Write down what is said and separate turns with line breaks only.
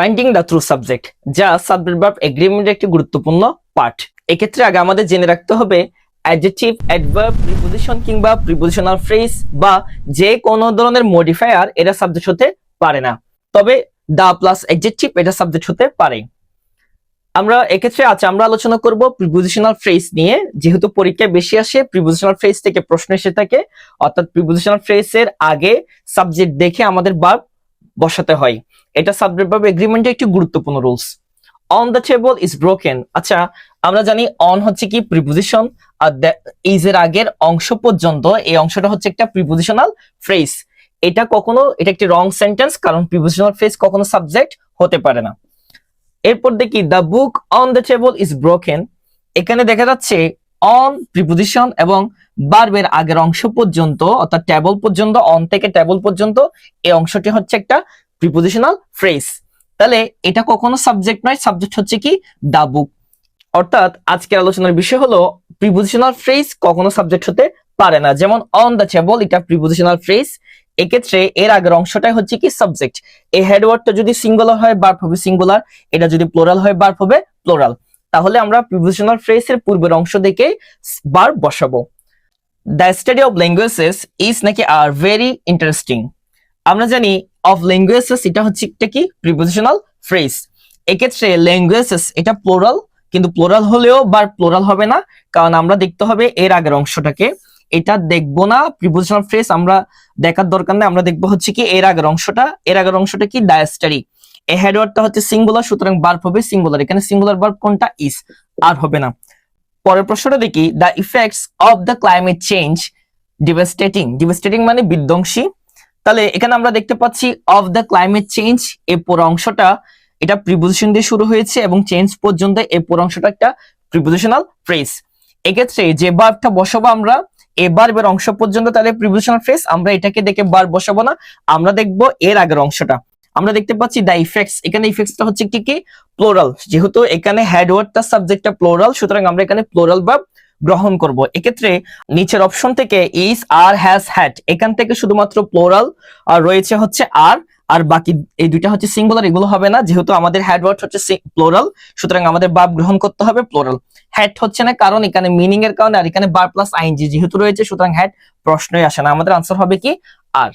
Finding the true subject যা subject verb এগ্রিমেন্টের একটি গুরুত্বপূর্ণ পার্ট এক্ষেত্রে আগে আমাদের জেনে রাখতে হবে অ্যাডজেটিভ অ্যাডভার্ব প্রিপোজিশন কিংবা প্রিপোজিশনাল ফ্রেজ বা যে কোনো ধরনের মডিফায়ার এটা সাবজেক্ট হতে পারে না। তবে দা প্লাস অ্যাডজেটিভ এটা সাবজেক্ট হতে পারে। আমরা এক্ষেত্রে আচ্ছা আমরা আলোচনা করব প্রিপোজিশনাল ফ্রেজ নিয়ে। যেহেতু পরীক্ষায় বেশি আসে প্রিপোজিশনাল ফ্রেজ থেকে প্রশ্ন এসে থাকে, অর্থাৎ প্রিপোজিশনাল ফ্রেজের আগে সাবজেক্ট দেখে আমাদের ভার্ব বসাতে হয়। এটা সাবজেক্ট ভার্ব এগ্রিমেন্টের একটি গুরুত্বপূর্ণ rules on the table is broken আচ্ছা আমরা জানি অন হচ্ছে কি প্রিপোজিশন আর ইজ এর আগের অংশ পর্যন্ত এই অংশটা হচ্ছে একটা প্রিপোজিশনাল ফ্রেজ এটা কখনো, এটা একটি রং সেন্টেন্স কারণ প্রিপোজিশনাল ফ্রেজ কখনো সাবজেক্ট হতে পারে না। এরপর দেখি the book on the table is broken এখানে দেখা যাচ্ছে অন প্রিপোজিশন এবং বার্বের আগের অংশ পর্যন্ত, অর্থাৎ টেবল পর্যন্ত অন থেকে টেবল পর্যন্ত, এই অংশটি হচ্ছে একটা প্রিপোজিশনাল ফ্রেজ তাহলে এটা কখনো সাবজেক্ট নয় সাবজেক্ট হচ্ছে কি? দা বুক অর্থাৎ আজকের আলোচনার বিষয় হলো প্রিপোজিশনাল ফ্রেজ কখনো সাবজেক্ট হতে পারে না। যেমন অন দ্য টেবল এটা প্রিপোজিশনাল ফ্রেজ এক্ষেত্রে এর আগের অংশটাই হচ্ছে কি সাবজেক্ট এই হেডওয়ার্ডটা যদি সিঙ্গুলার হয় বার্ব হবে সিঙ্গুলার এটা যদি প্লোরাল হয় বার্ব হবে প্লোরাল তাহলে আমরা প্রিপোজিশনাল ফ্রেজের পূর্বের অংশ থেকে বার্ব বসাবো। The study of languages is নাকি আর ভেরি ইন্টারেস্টিং আমরা জানি অফ ল্যাঙ্গুয়েজেস এটা হচ্ছে একটা কি? প্রিপোজিশনাল ফ্রেজ এক্ষেত্রে ল্যাঙ্গুয়েজেস এটা প্লোরাল কিন্তু প্লোরাল হলেও বার প্লোরাল হবে না, কারণ আমরা দেখতে হবে এর আগের অংশটাকে। এটা দেখব না প্রিপোজিশনাল ফ্রেজ আমরা দেখার দরকার নেই, আমরা দেখব হচ্ছে কি এর আগের অংশটা, এর আগের অংশটা কি? ডায়াস্টারি এই হেডওয়ার্ডটা হচ্ছে সিঙ্গুলার সুতরাং বার্ব হবে সিঙ্গুলার এখানে সিঙ্গুলার বার্ব কোনটা? ইস আর হবে না। পরের প্রশ্নটা দেখি। The effects of the climate change devastating devastating মানে বিধ্বংসী। তাহলে এখানে আমরা দেখতে পাচ্ছি অফ দ্য ক্লাইমেট চেঞ্জ এই পুরো অংশটা এটা প্রিপোজিশন দিয়ে শুরু হয়েছে এবং চেঞ্জ পর্যন্ত এই পুরো অংশটা একটা প্রিপোজিশনাল ফ্রেজ এক্ষেত্রে যে বার্বটা বসাবো আমরা, এ বার্বের অংশ পর্যন্ত তাহলে প্রিপোজিশনাল ফ্রেজ আমরা এটাকে দেখে বার বসাবো না। আমরা দেখব এর আগের অংশটা। আমরা দেখতে পাচ্ছি দ্য ইফেক্টস এখানে ইফেক্টসটা হচ্ছে কি কি? প্লোরাল যেহেতু এখানে হেডওয়ার্ডটা সাবজেক্টটা প্লোরাল সুতরাং আমরা এখানে প্লোরাল ভার্ব গ্রহণ করব। এক্ষেত্রে নিচের অপশন থেকে ইজ আর হ্যাজ হ্যাড এখান থেকে শুধুমাত্র প্লোরাল আর রয়েছে হচ্ছে আর আর বাকি এই দুইটা হচ্ছে সিঙ্গুলার এগুলো হবে না, যেহেতু আমাদের হ্যাডওয়ার্ড হচ্ছে প্লোরাল সুতরাং আমাদের বাপ গ্রহণ করতে হবে প্লোরাল হ্যাড হচ্ছে না, কারণ এখানে মিনিং এর কারণে, আর এখানে বার প্লাস আইনজি যেহেতু রয়েছে, সুতরাং হ্যাড প্রশ্নই আসে না। আমাদের আনসার হবে কি? আর